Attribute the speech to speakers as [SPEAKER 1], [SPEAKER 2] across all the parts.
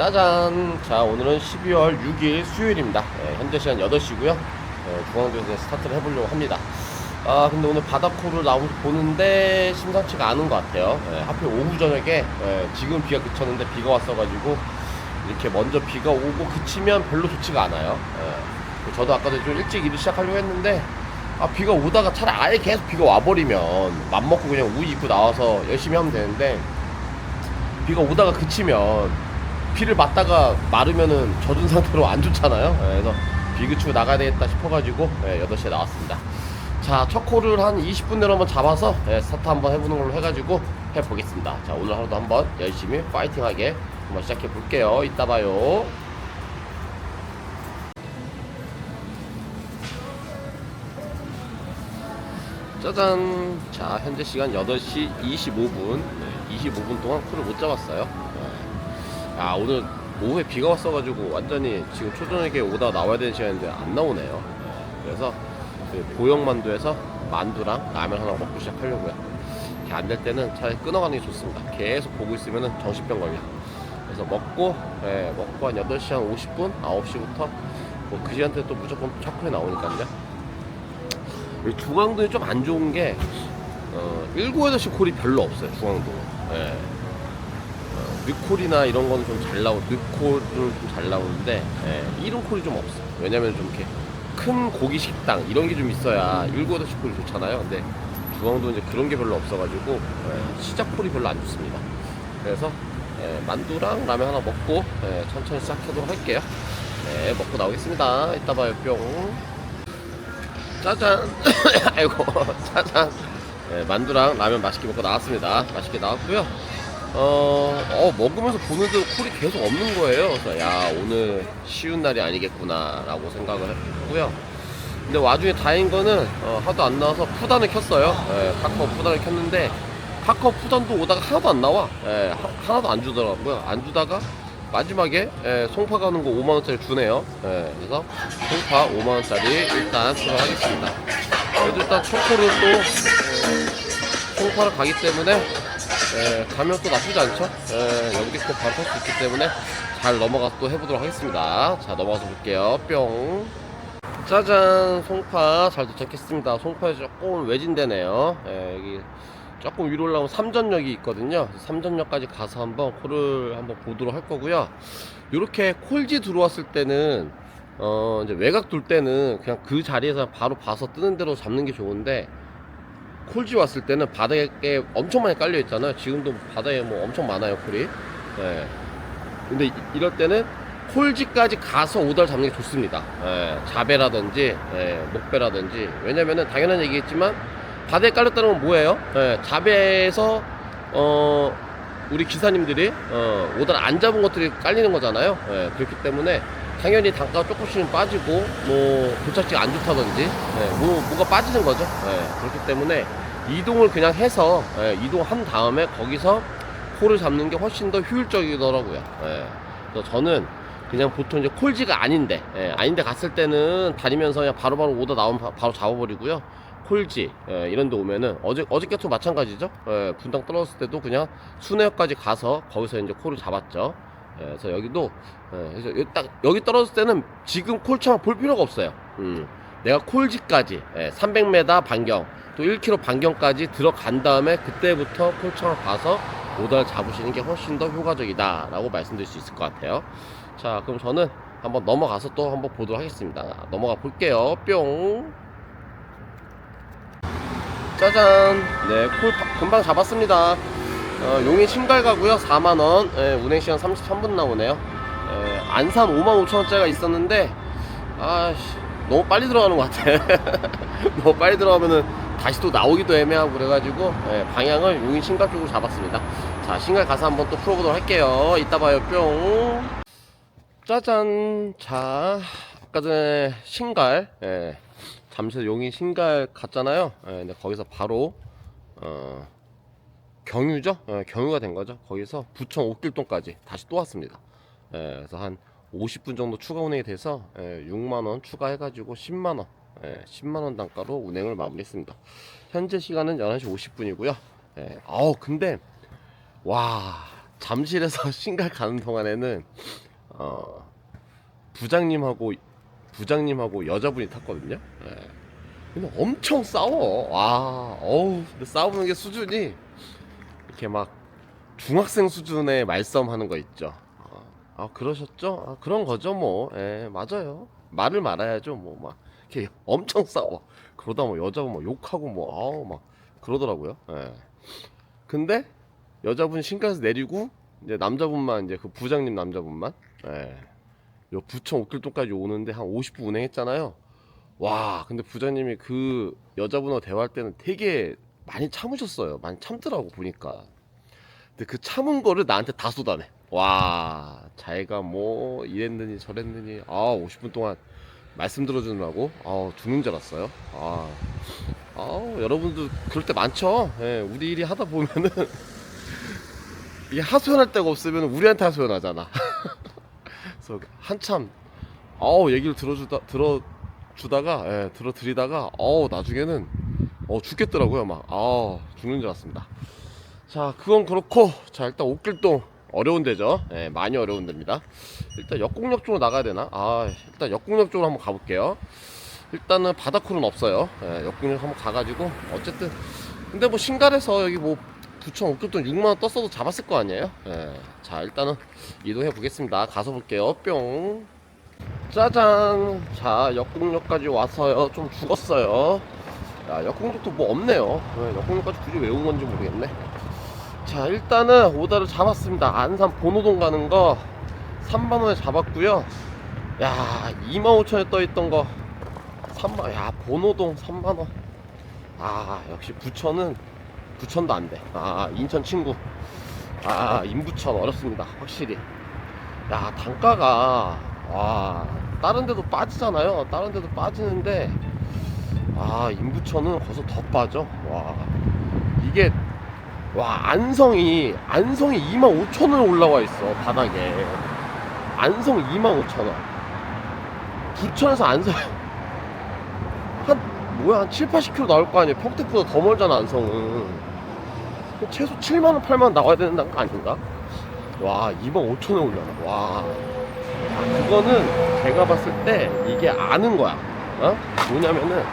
[SPEAKER 1] 짜잔! 자, 오늘은 12월 6일 수요일입니다. 예, 현재 시간 8시고요. 중앙도에서 스타트를 해보려고 합니다. 아, 근데 오늘 바다코를 나오면서 보는데 심상치가 않은 것 같아요. 예, 하필 오후 저녁에 예, 지금 비가 그쳤는데 비가 왔어가지고 이렇게 먼저 비가 오고 그치면 별로 좋지가 않아요. 예, 저도 아까도 좀 일찍 일을 시작하려고 했는데 아, 비가 오다가 차라리 아예 계속 비가 와버리면 맘먹고 그냥 우유 입고 나와서 열심히 하면 되는데 비가 오다가 그치면 비를 맞다가 마르면은 젖은 상태로 안 좋잖아요. 예, 그래서 비 그치고 나가야 되겠다 싶어가지고 예, 8시에 나왔습니다. 자, 첫 콜을 한 20분 내로 한번 잡아서 예, 스타트 한번 해보는 걸로 해가지고 해보겠습니다. 자, 오늘 하루도 한번 열심히 파이팅하게 한번 시작해 볼게요. 이따 봐요. 짜잔! 자, 현재 시간 8시 25분. 네, 25분 동안 콜을 못 잡았어요. 네. 아, 오늘 오후에 비가 왔어가지고 완전히 지금 초저녁에 오다 나와야 되는 시간인데 안 나오네요. 네, 그래서 그 보영만두에서 만두랑 라면 하나 먹고 시작하려고요. 이렇게 안 될 때는 차라리 끊어가는 게 좋습니다. 계속 보고 있으면 정신병 걸려. 그래서 먹고, 예, 먹고 한 8시 한 50분? 9시부터 뭐 그 시간대 또 무조건 차콜이 나오니까요. 이 중앙도에 좀안 좋은 게 어, 1, 9, 8시 콜이 별로 없어요 중앙도 예. 어, 늑콜이나 이런 거는 좀 잘 나오 늑콜은 좀 잘 나오는데 예, 이런 콜이 좀 없어. 왜냐면 좀 이렇게 큰 고기 식당 이런 게 좀 있어야 1, 9, 8시 콜이 좋잖아요. 근데 중앙도 이제 그런 게 별로 없어가지고 예, 시작 콜이 별로 안 좋습니다. 그래서 예, 만두랑 라면 하나 먹고 예, 천천히 시작하도록 할게요. 네 먹고 나오겠습니다. 이따 봐요 뿅. 짜잔. 아이고 짜잔. 네, 만두랑 라면 맛있게 먹고 나왔습니다. 맛있게 나왔고요 어, 어 먹으면서 보는데도 콜이 계속 없는 거예요. 그래서 야 오늘 쉬운 날이 아니겠구나 라고 생각을 했고요. 근데 와중에 다행인 거는 어, 하도 안 나와서 푸단을 켰어요. 예, 카카오 푸단을 켰는데 카카오 푸단도 오다가 하나도 안 나와. 예, 하, 나도안 주더라고요. 안 주다가 마지막에 예, 송파 가는 거 5만 원짜리 주네요. 예, 그래서 송파 5만 원짜리 일단 추가하겠습니다. 그래도 일단 청포를 또 어, 송파를 가기 때문에 예, 가면 또 나쁘지 않죠? 예, 또 바로 탈 수 있기 때문에 잘 넘어가서 또 해보도록 하겠습니다. 자 넘어가서 볼게요. 뿅. 짜잔 송파 잘 도착했습니다. 송파에 조금 외진데네요. 예, 여기 조금 위로 올라오면 삼전역이 있거든요. 삼전역까지 가서 한번 콜을 한번 보도록 할 거고요. 이렇게 콜지 들어왔을 때는 어 이제 외곽 둘 때는 그냥 그 자리에서 바로 봐서 뜨는 대로 잡는 게 좋은데 콜지 왔을 때는 바닥에 엄청 많이 깔려 있잖아요 지금도 바닥에 뭐 엄청 많아요 콜이 예. 근데 이- 이럴 때는 콜지까지 가서 오달 잡는 게 좋습니다. 예, 자배라든지 예, 목배라든지 왜냐면은 당연한 얘기겠지만 바다에 깔렸다는 건 뭐예요? 예, 자배에서 어 우리 기사님들이 어, 오달 안 잡은 것들이 깔리는 거잖아요. 예, 그렇기 때문에 당연히 단가가 조금씩은 빠지고 뭐 도착지가 안 좋다든지 예, 뭐 뭐가 빠지는 거죠. 예, 그렇기 때문에 이동을 그냥 해서 예, 이동한 다음에 거기서 콜을 잡는 게 훨씬 더 효율적이더라고요. 예. 그래서 저는 그냥 보통 이제 콜지가 아닌데, 예, 아닌데 갔을 때는 다니면서 그냥 바로바로 오다 나오면 바, 바로 잡아버리고요. 콜지, 예, 이런 데 오면은, 어제, 어저께도 마찬가지죠. 예, 분당 떨어졌을 때도 그냥 순회역까지 가서 거기서 이제 콜을 잡았죠. 예, 그래서 여기도, 예, 그래서 여기 딱, 여기 떨어졌을 때는 지금 콜창을 볼 필요가 없어요. 음, 내가 콜지까지, 예, 300m 반경, 또 1km 반경까지 들어간 다음에 그때부터 콜창을 봐서 오달 잡으시는 게 훨씬 더 효과적이다 라고 말씀드릴 수 있을 것 같아요. 자 그럼 저는 한번 넘어가서 또 한번 보도록 하겠습니다. 넘어가 볼게요. 뿅. 짜잔. 네콜 금방 잡았습니다. 어, 용인 신갈 가고요. 4만원. 예, 운행시간 33분 나오네요. 예, 안산 5만 5천원짜리가 있었는데 아씨 너무 빨리 들어가는 것 같아. 너무 빨리 들어가면은 다시 또 나오기도 애매하고 그래가지고 예, 방향을 용인 신갈 쪽으로 잡았습니다. 자 신갈 가서 한번 또 풀어보도록 할게요. 이따 봐요. 뿅. 짜잔. 자 아까 전에 신갈 예, 잠실 용인 신갈 갔잖아요. 예, 근데 거기서 바로 어, 경유죠? 예, 경유가 된 거죠. 거기서 부천 옥길동까지 다시 또 왔습니다. 예, 그래서 한 50분 정도 추가 운행이 돼서 예, 6만원 추가해가지고 10만원 예, 10만원 단가로 운행을 마무리했습니다 현재 시간은 11시 50분이고요 예, 아우 근데 와 잠실에서 신갈 가는 동안에는 어, 부장님하고 부장님하고 여자분이 탔거든요. 예. 근데 엄청 싸워. 와, 어우, 근데 싸우는 게 수준이 이렇게 막 중학생 수준의 말싸움하는 거 있죠. 어, 아 그러셨죠? 아, 그런 거죠 뭐. 예, 맞아요. 말을 말아야죠 뭐막 이렇게 엄청 싸워. 그러다 뭐 여자분 뭐 욕하고 뭐 아우 막 그러더라고요. 예. 근데 여자분 신가에서 내리고 이제 남자분만 이제 그 부장님 남자분만 예. 요 부천 옥길동까지 오는데 한 50분 운행했잖아요. 와, 근데 부장님이 그 여자분하고 대화할 때는 되게 많이 참으셨어요. 많이 참더라고 보니까. 근데 그 참은 거를 나한테 다 쏟아내. 와, 자기가 뭐 이랬느니 저랬느니 아 50분 동안 말씀 들어주느라고 아 죽는 줄 알았어요. 아, 아 여러분도 그럴 때 많죠. 예, 우리 일이 하다 보면은 이게 하소연할 데가 없으면 우리한테 하소연하잖아. 그래서 한참 아우 얘기를 들어주다 들어주다가 예, 들어드리다가 어우 나중에는 어 죽겠더라고요 막 아 죽는 줄 알았습니다. 자 그건 그렇고 자 일단 옥길동 어려운 데죠. 예, 많이 어려운 데입니다. 일단 역곡역 쪽으로 나가야 되나? 아 일단 역곡역 쪽으로 한번 가볼게요. 일단은 바다콜은 없어요. 예, 역곡역 한번 가가지고 어쨌든 근데 뭐 신갈에서 여기 뭐 부천 옥길동 6만원 떴어도 잡았을 거 아니에요? 예, 자 일단은 이동해 보겠습니다. 가서 볼게요. 뿅. 짜잔. 자 역곡역까지 와서요. 좀 죽었어요. 야 역곡역도 뭐 없네요. 예, 역곡역까지 굳이 왜 온 건지 모르겠네. 자 일단은 오다를 잡았습니다. 안산 본호동 가는 거 3만원에 잡았고요. 야 25,000에 떠있던 거 3만 야 본호동 3만원. 아 역시 부천은 부천도 안돼. 아 인천 친구. 아 인부천 어렵습니다 확실히. 야 단가가 와 다른 데도 빠지잖아요. 다른 데도 빠지는데 아 인부천은 거기서 더 빠져? 와 이게 와 안성이 안성이 25,000원 올라와 있어 바닥에. 안성 25,000원. 부천에서 안성 한 뭐야 한 7, 80km 나올 거 아니야 평택보다 더 멀잖아 안성은. 최소 7만원 8만원 나와야 되는 거 아닌가? 와 25,000원 올라가 와. 아, 그거는 제가 봤을 때 이게 아는 거야. 어? 뭐냐면은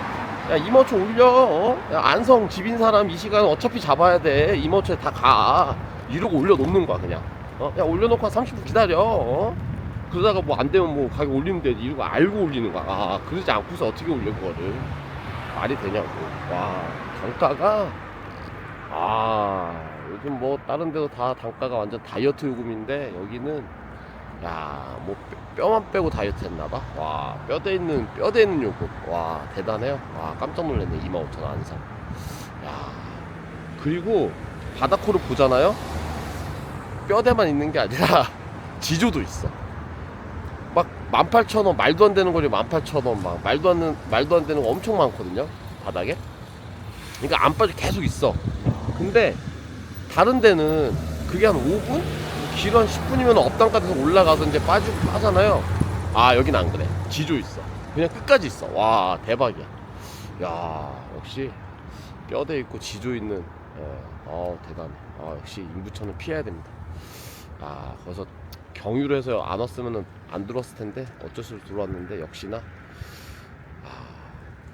[SPEAKER 1] 야 2만원 올려. 어? 야, 안성 집인 사람 이 시간 어차피 잡아야 돼. 2만원에 다가. 이러고 올려놓는 거야 그냥. 어? 야 올려놓고 한 30분 기다려. 어? 그러다가 뭐 안 되면 뭐 가격 올리면 되지. 이러고 알고 올리는 거야. 아 그러지 않고서 어떻게 올려 그거를? 말이 되냐고. 와 단가가? 아 요즘 뭐 다른 데도 다 단가가 완전 다이어트 요금인데 여기는 야뭐 뼈만 빼고 다이어트 했나봐? 와 뼈대 있는 뼈대 있는 요금. 와 대단해요. 와 깜짝 놀랐네. 25,000원 안산 야 그리고 바다코를 보잖아요? 뼈대만 있는 게 아니라 지조도 있어. 막 18,000원 말도 안 되는 거리 18,000원 막 말도 안 말도 안 되는 거 엄청 많거든요 바닥에. 그러니까 안 빠져 계속 있어. 근데 다른 데는 그게 한 5분? 한 10분이면 업당까지 올라가서 이제 빠지고 빠잖아요. 아 여긴 안 그래. 지조 있어. 그냥 끝까지 있어. 와 대박이야. 야 역시 뼈대 있고 지조 있는 예, 어 대단해. 아 역시 인부천은 피해야 됩니다. 아 거기서 경유를 해서 안 왔으면은 안 들어왔을 텐데 어쩔 수 없이 들어왔는데 역시나. 아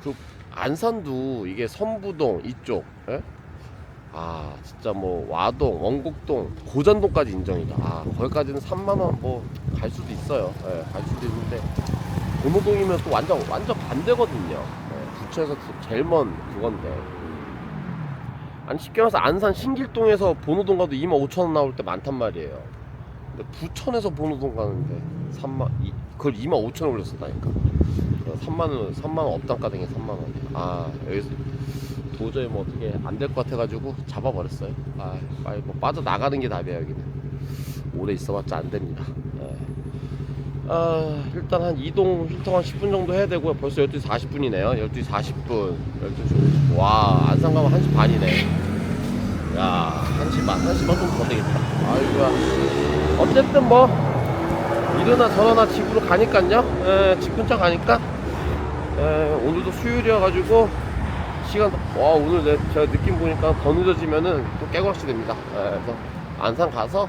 [SPEAKER 1] 그 안산도 이게 선부동 이쪽 예? 아 진짜 뭐 와동 원곡동 고전동까지 인정이다. 아 거기까지는 3만 원 뭐 갈 수도 있어요. 예, 갈 수도 있는데 본호동이면 또 완전 완전 반대거든요. 예, 부천에서 제일 먼 그건데. 아니 쉽게 말해서 안산 신길동에서 본호동 가도 2만 5천 원 나올 때 많단 말이에요. 근데 부천에서 본호동 가는데 3만 이, 그걸 2만 5천 원 올렸었다니까. 3만 원 3만 원 업당 가등에 3만 원. 아 여기서 도저히 뭐 어떻게 안 될 것 같아가지고 잡아버렸어요. 아, 빨리 뭐 빠져나가는 게 답이야, 여기는. 오래 있어봤자 안 됩니다. 예. 아, 일단 한 이동 힐통 한 10분 정도 해야 되고요. 벌써 12시 40분이네요. 12시 40분. 12시 50분. 와, 안산 가면 1시 반이네. 야, 1시 반, 1시 반좀더 되겠다. 아이고야. 어쨌든 뭐, 이러나 저러나 집으로 가니깐요. 예, 집 근처 가니까. 예, 오늘도 수요일이어가지고 시간 와 오늘 내, 제가 느낌 보니까 더 늦어지면은 또 깨고락시 됩니다. 예, 그래서 안산 가서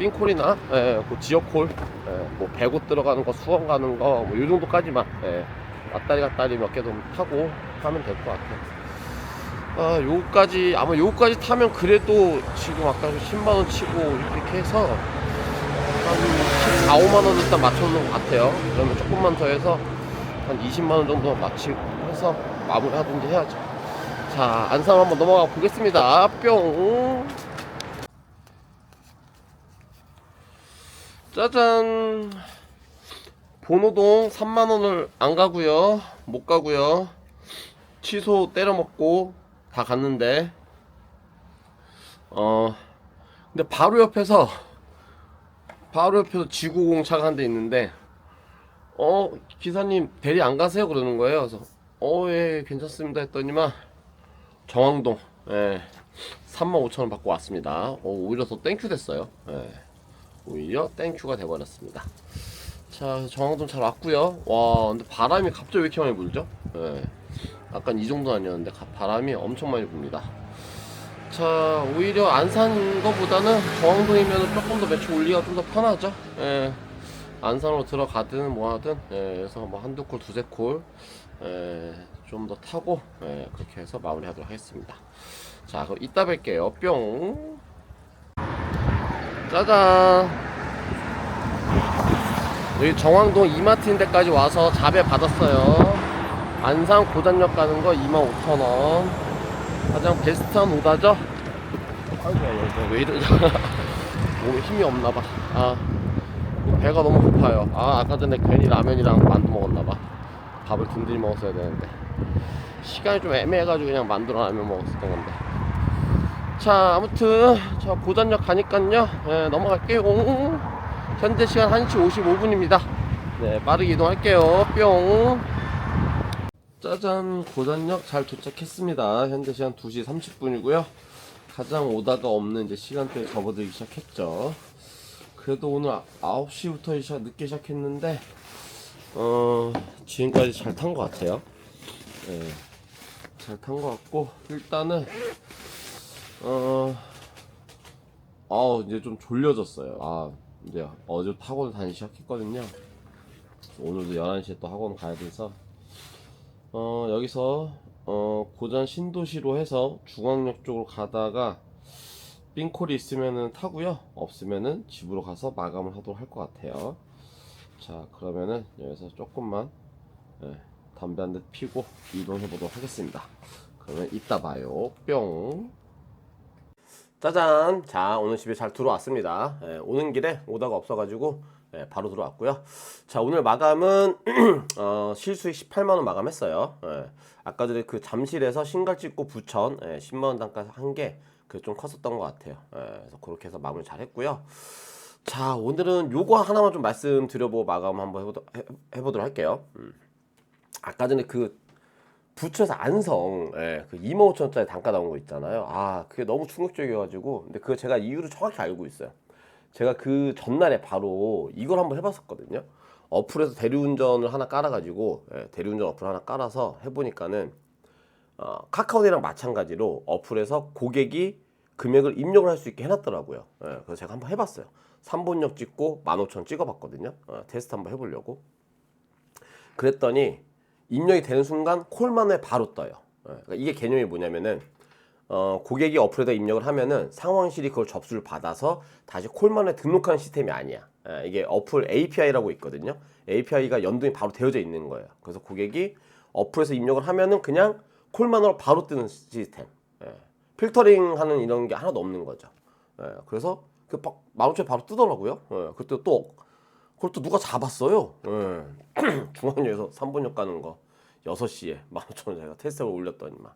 [SPEAKER 1] 삥콜이나 예, 그 지역콜 예, 뭐 배고 들어가는 거 수원 가는 거뭐 이 정도까지만 예, 왔다리 갔다리 몇 개 좀 타고 하면 될 것 같아요. 아, 요까지 아마 요까지 타면 그래도 지금 아까 10만 원 치고 이렇게 해서 한 14, 5만 원 일단 맞춰놓은 것 같아요. 그러면 조금만 더 해서 한 20만 원 정도 맞추고 해서 마무리하든지 해야죠. 자, 안산 한번 넘어가 보겠습니다. 뿅. 짜잔. 본호동 3만 원을 안 가고요. 못 가고요. 취소 때려 먹고 다 갔는데 어 근데 바로 옆에서 바로 옆에서 지구공차가 한 대 있는데 어 기사님 대리 안 가세요 그러는 거예요 그래서 어 예 괜찮습니다 했더니만 정왕동 예. 35,000원 받고 왔습니다. 어, 오히려 더 땡큐 됐어요. 예. 오히려 땡큐가 돼버렸습니다. 자 정왕동 잘 왔고요. 와 근데 바람이 갑자기 왜 이렇게 많이 불죠? 예. 아깐 이 정도 아니었는데 가- 바람이 엄청 많이 붑니다. 자 오히려 안 산 거보다는 정왕동이면 조금 더 매출 올리기가 좀 더 편하죠? 예. 안산으로 들어가든 뭐 하든 예, 그래서 뭐 한두 콜 두세 콜 좀 더 타고 예, 그렇게 해서 마무리하도록 하겠습니다. 자 그럼 이따 뵐게요. 뿅. 짜잔. 여기 정왕동 이마트인 데까지 와서 자배 받았어요. 안산 고단역 가는 거 25,000원. 가장 베스트한 오다죠? 왜 이러냐 몸에 힘이 없나봐. 아 배가 너무 고파요. 아 아까 전에 괜히 라면이랑 만두 먹었나봐 밥을 든든히 먹었어야 되는데 시간이 좀 애매해가지고 그냥 만두랑 라면 먹었었던 건데. 자 아무튼 저 고단역 가니깐요. 예, 넘어갈게요. 현재 시간 1시 55분입니다. 네 빠르게 이동할게요. 뿅. 짜잔 고단역 잘 도착했습니다. 현재 시간 2시 30분이고요. 가장 오다가 없는 이제 시간대에 접어들기 시작했죠. 그래도 오늘 아- 9시부터 시작, 늦게 시작했는데 어 지금까지 잘 탄 것 같아요 네, 잘탄 것 같고 일단은 어 아, 이제 좀 졸려졌어요. 아, 이제 어제 학원 다니기 시작했거든요. 오늘도 11시에 또 학원 가야 돼서, 어, 여기서, 어, 고전 신도시로 해서 중앙역 쪽으로 가다가, 삥콜이 있으면은 타고요. 없으면은 집으로 가서 마감을 하도록 할 것 같아요. 자, 그러면은 여기서 조금만, 예, 담배 한 대 피고 이동해 보도록 하겠습니다. 그러면 이따 봐요. 뿅. 짜잔 자 오늘 집에 잘 들어왔습니다 예, 오는 길에 오다가 없어가지고 예, 바로 들어왔고요 자 오늘 마감은 어, 실수익 18만원 마감했어요 예, 아까 전에 그 잠실에서 신갈 찍고 부천 예, 10만원 단가에서 한게 그게 좀 컸었던 것 같아요 예, 그래서 그렇게 해서 마무리 잘 했고요 자 오늘은 요거 하나만 좀 말씀드려보고 마감 한번 해보도, 해, 해보도록 할게요 음. 아까 전에 그 부천에서 안성 예, 그 2만 5천 원짜리 단가 나온 거 있잖아요. 아 그게 너무 충격적이어가지고 근데 그거 제가 이유를 정확히 알고 있어요. 제가 그 전날에 바로 이걸 한번 해봤었거든요. 어플에서 대리운전을 하나 깔아가지고 예, 대리운전 어플 하나 깔아서 해보니까는 어, 카카오네랑 마찬가지로 어플에서 고객이 금액을 입력을 할 수 있게 해놨더라고요. 예, 그래서 제가 한번 해봤어요. 3본역 찍고 15,000원 찍어봤거든요. 어, 테스트 한번 해보려고. 그랬더니 입력이 되는 순간 콜만 에 바로 떠요. 예, 그러니까 이게 개념이 뭐냐면은 어, 고객이 어플에다 입력을 하면은 상황실이 그걸 접수를 받아서 다시 콜만에 등록하는 시스템이 아니야. 예, 이게 어플 API라고 있거든요. API가 연동이 바로 되어져 있는 거예요. 그래서 고객이 어플에서 입력을 하면은 그냥 콜만으로 바로 뜨는 시스템. 예, 필터링 하는 이런 게 하나도 없는 거죠. 예, 그래서 그 마우스에 바로 뜨더라고요. 예, 그때 또 그걸 또 누가 잡았어요. 예. 중앙역에서 3분역 가는 거 6시에 15,000원 제가 테스트를 올렸더니만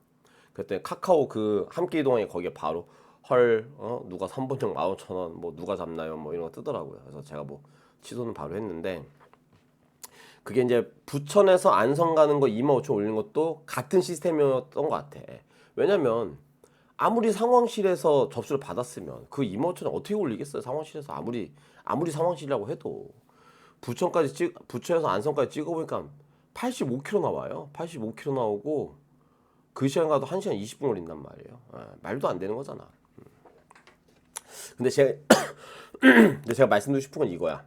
[SPEAKER 1] 그때 카카오 그 함께 이동하기 거기에 바로 헐 어? 누가 3분역 15,000원 뭐 누가 잡나요 뭐 이런 거 뜨더라고요. 그래서 제가 뭐 취소는 바로 했는데 그게 이제 부천에서 안성 가는 거 25,000원 올리는 것도 같은 시스템이었던 것 같아. 왜냐면 아무리 상황실에서 접수를 받았으면 그 25,000원 어떻게 올리겠어요? 상황실에서 아무리 아무리 상황실이라고 해도 부천까지 찍 부천에서 안성까지 찍어보니까 85km 나와요. 85km 나오고 그 시간 가도 1시간 20분 걸린단 말이에요. 아, 말도 안 되는 거잖아. 음. 근데 제가 근데 제가 말씀드리고 싶은 건 이거야.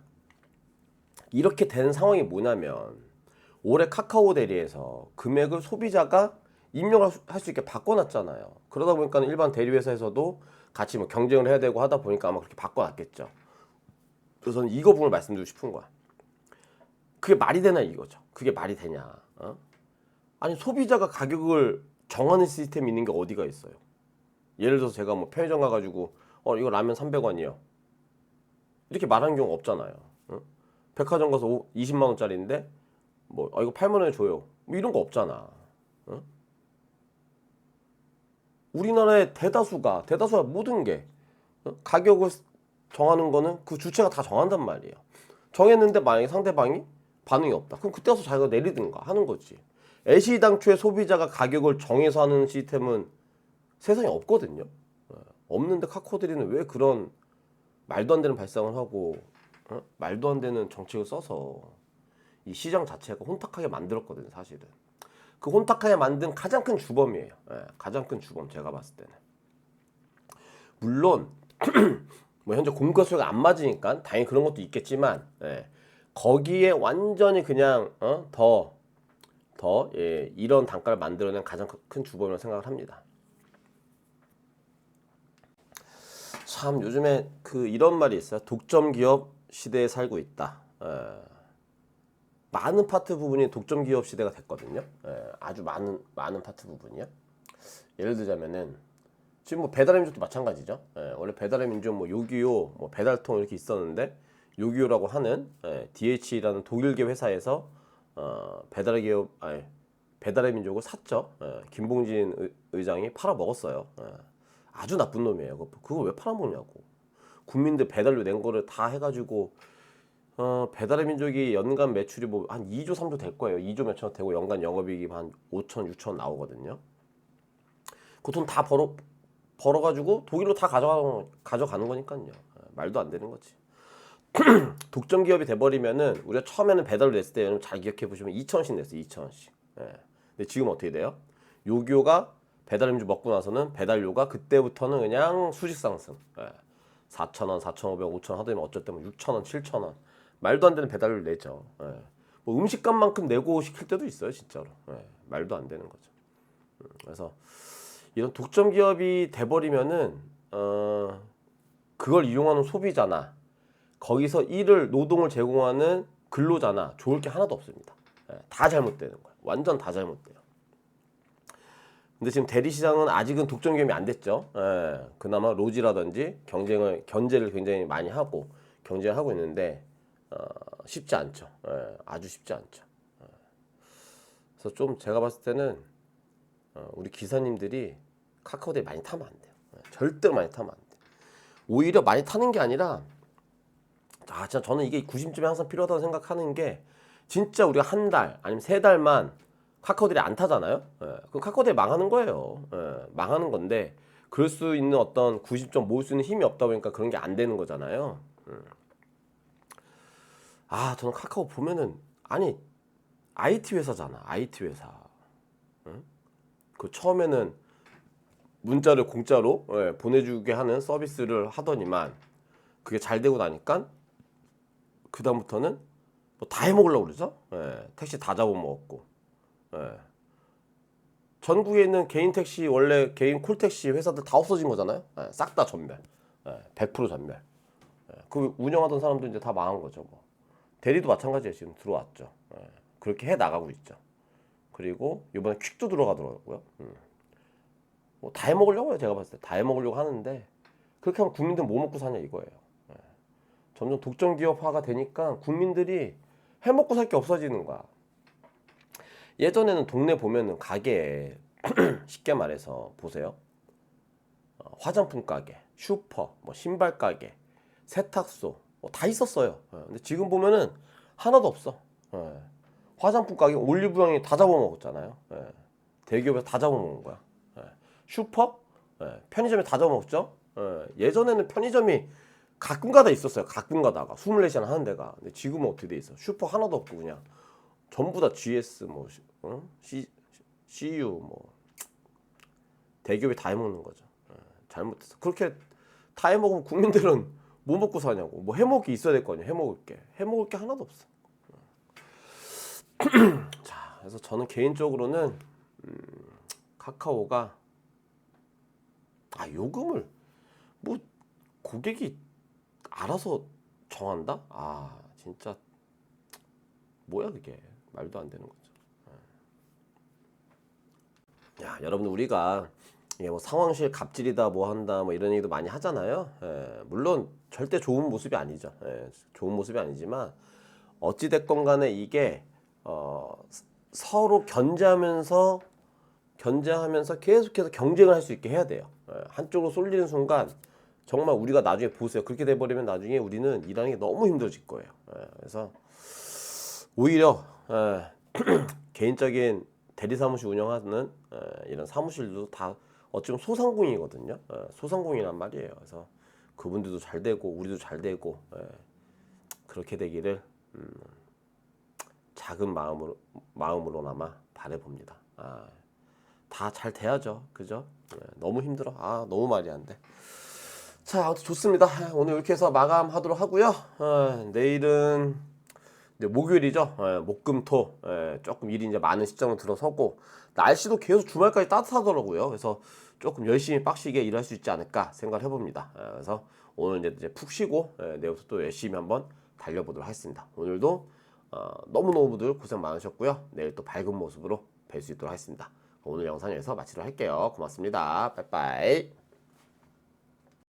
[SPEAKER 1] 이렇게 된 상황이 뭐냐면 올해 카카오 대리에서 금액을 소비자가 입력할 수 있게 바꿔놨잖아요. 그러다 보니까 일반 대리회사에서도 같이 뭐 경쟁을 해야 되고 하다 보니까 아마 그렇게 바꿔놨겠죠. 그래서 저는 이거 부분을 말씀드리고 싶은 거야. 그게 말이 되나 이거죠. 그게 말이 되냐? 어? 아니 소비자가 가격을 정하는 시스템이 있는 게 어디가 있어요? 예를 들어서 제가 뭐 편의점 가가지고 어 이거 라면 300원이요. 이렇게 말하는 경우 없잖아요. 어? 백화점 가서 오- 20만 원짜리인데 뭐 아, 이거 8만 원에 줘요. 뭐 이런 거 없잖아. 어? 우리나라의 대다수가 대다수가 모든 게 어? 가격을 정하는 거는 그 주체가 다 정한단 말이에요. 정했는데 만약에 상대방이 반응이 없다. 그럼 그때 와서 자기가 내리든가 하는 거지. 애시 당초에 소비자가 가격을 정해서 하는 시스템은 세상에 없거든요. 어, 없는데 카카오들이는 왜 그런 말도 안 되는 발상을 하고 어? 말도 안 되는 정책을 써서 이 시장 자체가 혼탁하게 만들었거든요, 사실은. 그 혼탁하게 만든 가장 큰 주범이에요. 예, 가장 큰 주범 제가 봤을 때는. 물론 뭐 현재 공가 수요가 안 맞으니까 당연히 그런 것도 있겠지만 예, 거기에 완전히 그냥 어? 더, 더 예, 이런 단가를 만들어낸 가장 큰 주범이라고 생각을 합니다. 참 요즘에 그 이런 말이 있어요. 독점 기업 시대에 살고 있다. 예. 많은 파트 부분이 독점 기업 시대가 됐거든요. 예, 아주 많은 많은 파트 부분이요. 예를 들자면은 지금 뭐 배달의 민족도 마찬가지죠. 예, 원래 배달의 민족 뭐 요기요, 뭐 배달통 이렇게 있었는데 요기요라고 하는 예, DH라는 독일계 회사에서 어, 배달의 기업 아니 배달의 민족을 샀죠. 예, 김봉진 의, 의장이 팔아 먹었어요. 예, 아주 나쁜 놈이에요. 그거 왜 팔아 먹냐고. 국민들 배달료 낸 거를 다 해가지고 어, 배달의 민족이 연간 매출이 뭐 한 2조 3조 될 거예요. 2조 몇천 되고 연간 영업이익이 한 5천 6천 나오거든요. 그 돈 다 벌어 벌어가지고 독일로 다 가져가 가져가는 거니까요. 예, 말도 안 되는 거지. 독점 기업이 돼버리면은 우리가 처음에는 배달을 냈을 때 여러분 잘 기억해 보시면 2천 원씩 냈어요. 2천 원씩. 예. 근데 지금 어떻게 돼요? 요기요가 배달 음주 먹고 나서는 배달료가 그때부터는 그냥 수직 상승. 예. 4천 원, 4,500, 5천 원 하더니 어쩔 때면 6천 원, 7천 원. 말도 안 되는 배달료를 내죠. 예. 뭐 음식값만큼 내고 시킬 때도 있어요, 진짜로. 예. 말도 안 되는 거죠. 음, 그래서 이런 독점 기업이 돼버리면은 어 그걸 이용하는 소비자나 거기서 일을 노동을 제공하는 근로자나 좋을 게 하나도 없습니다. 예, 다 잘못되는 거예요. 완전 다 잘못돼요. 근데 지금 대리 시장은 아직은 독점 기업이 안 됐죠. 예, 그나마 로지라든지 경쟁을 견제를 굉장히 많이 하고 경쟁을 하고 있는데 어, 쉽지 않죠. 예, 아주 쉽지 않죠. 예. 그래서 좀 제가 봤을 때는 어, 우리 기사님들이 카카오데이 많이 타면 안 돼요. 예, 절대로 많이 타면 안 돼요. 오히려 많이 타는 게 아니라 아, 진짜 저는 이게 구심점이 항상 필요하다고 생각하는 게 진짜 우리가 한 달 아니면 세 달만 카카오들이 안 타잖아요. 예, 그럼 카카오들이 망하는 거예요. 예, 망하는 건데 그럴 수 있는 어떤 구심점 모을 수 있는 힘이 없다 보니까 그런 게 안 되는 거잖아요. 음. 아, 저는 카카오 보면은 아니 IT 회사잖아. IT 회사. 응? 그 처음에는 문자를 공짜로 예, 보내주게 하는 서비스를 하더니만 그게 잘 되고 나니까 그 다음부터는 뭐 다 해먹으려고 그러죠. 예, 택시 다 잡아먹었고. 예. 전국에 있는 개인 택시 원래 개인 콜택시 회사들 다 없어진 거잖아요. 예, 싹다 전멸. 예, 100% 전멸. 예, 그 운영하던 사람들 이제 다 망한 거죠. 뭐. 대리도 마찬가지예요. 지금 들어왔죠. 예, 그렇게 해 나가고 있죠. 그리고 이번에 퀵도 들어가더라고요. 음. 뭐다 해먹으려고요. 제가 봤을 때 다 해먹으려고 하는데 그렇게 하면 국민들 뭐 먹고 사냐 이거예요. 예. 점점 독점 기업화가 되니까 국민들이 해먹고 살 게 없어지는 거야. 예전에는 동네 보면은 가게에 쉽게 말해서 보세요. 어, 화장품 가게, 슈퍼, 뭐 신발 가게, 세탁소 뭐 다 있었어요. 예, 근데 지금 보면은 하나도 없어. 예. 화장품 가게 올리브영이 다 잡아먹었잖아요. 예. 대기업에서 다 잡아먹은 거야. 예. 슈퍼, 예. 편의점에 다 잡아먹었죠. 예. 예전에는 편의점이 가끔가다 있었어요. 가끔가다가 24시간 하는 데가. 근데 지금은 어떻게 돼 있어? 슈퍼 하나도 없고 그냥 전부 다 GS 뭐 어? C, CU 뭐 대기업이 다 해먹는 거죠. 예. 잘못해서 그렇게 다 해먹으면 국민들은 뭐 먹고 사냐고. 뭐 해먹을 게 있어야 될 거 아니야. 해먹을 게. 해먹을 게 하나도 없어. 자, 그래서 저는 개인적으로는 음, 카카오가 아 요금을 뭐 고객이 알아서 정한다? 아 진짜 뭐야 그게 말도 안 되는 거죠. 예. 야 여러분 우리가 이게 뭐 상황실 갑질이다 뭐 한다 뭐 이런 얘기도 많이 하잖아요. 예, 물론 절대 좋은 모습이 아니죠. 예, 좋은 모습이 아니지만 어찌 됐건 간에 이게 어, 스- 서로 견제하면서 견제하면서 계속해서 경쟁을 할 수 있게 해야 돼요. 예, 한쪽으로 쏠리는 순간 정말 우리가 나중에 보세요. 그렇게 돼 버리면 나중에 우리는 일하는 게 너무 힘들어질 거예요. 예, 그래서 오히려 예, 개인적인 대리 사무실 운영하는 예, 이런 사무실도 다 어쩌면 소상공인이거든요. 예, 소상공인이란 말이에요. 그래서 그분들도 잘 되고 우리도 잘 되고 예, 그렇게 되기를 음, 작은 마음으로 마음으로나마 바래 봅니다. 아, 다 잘 돼야죠, 그죠? 예, 너무 힘들어. 아 너무 말이 안 돼. 자, 아무튼 좋습니다. 예, 오늘 이렇게 해서 마감하도록 하고요. 어, 내일은 이제 목요일이죠. 예, 목금토 예, 조금 일이 이제 많은 시점으로 들어서고 날씨도 계속 주말까지 따뜻하더라고요. 그래서 조금 열심히 빡시게 일할 수 있지 않을까 생각을 해봅니다. 예, 그래서 오늘 이제, 푹 쉬고 예, 내일부터 또 열심히 한번 달려보도록 하겠습니다. 오늘도 어, 너무너무들 고생 많으셨고요. 내일 또 밝은 모습으로 뵐 수 있도록 하겠습니다. 오늘 영상 여기서 마치도록 할게요. 고맙습니다. 빠이빠이.